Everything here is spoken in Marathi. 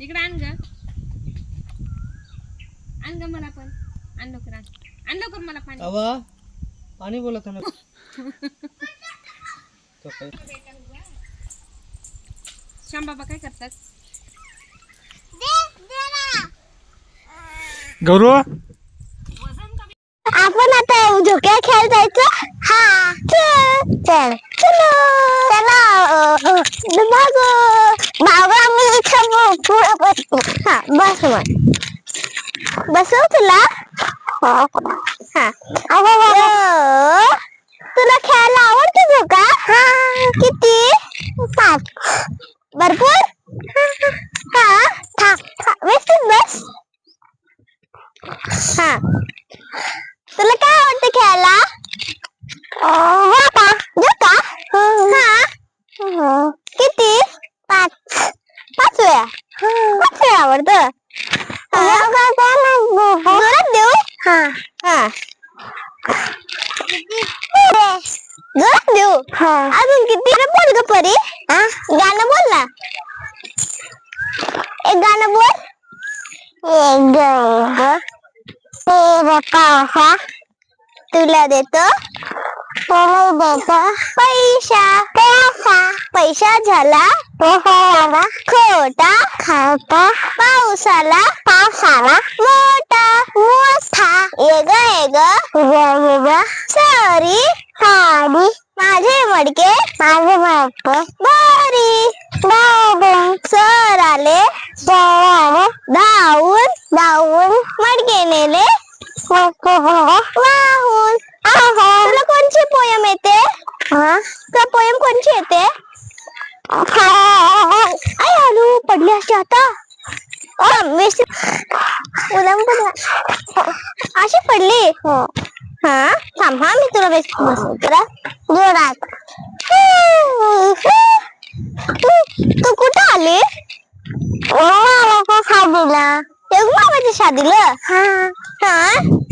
इकडे आण ग. आण ग मला पण. आण लवकर आण. आण लवकर मला पाणी. अवा पाणी बोलत ना. तो काय श्याम बाबा काय करतात? गौरव? आपण आता झोक्या खेळ जायचं. हा चल चल. चलो अ, थोडा बस हा बस मग. बसव तुला. हा. अ, तुला खेळायला आवडते झोका हा किती? पाच. भरपूर? हा हा. व्यवस्थित बस. हा. तुला काय आवडते खेळायला? का? हा. किती? पाच. पाच वेळा आवडतं. जोरात देऊ. हा. जोरात देऊ. अजून किती? रे बोल ग परी. गाणं बोल ना. एक गाणं बोल. एक गाणं तुला देतो. तुला देतो पैसा पैसा पैसा झाला. खोटा खाता पावसाला पावसाला मोठा मोठा येग येग येग सारी माझे मडके माझे मडके बारी. बारी सर आले. धावून धावून मडके नेले. वाहून. तुला कोणची पोयम येते? तुला पोयम कोणची येते? पडली अशी आता. अशी पडली? हा. थांब हा मी तुला बेस बसवतो तुला जोरात. तू कुठं आली? शादीला योग मामाच्या शादीला? हा. योग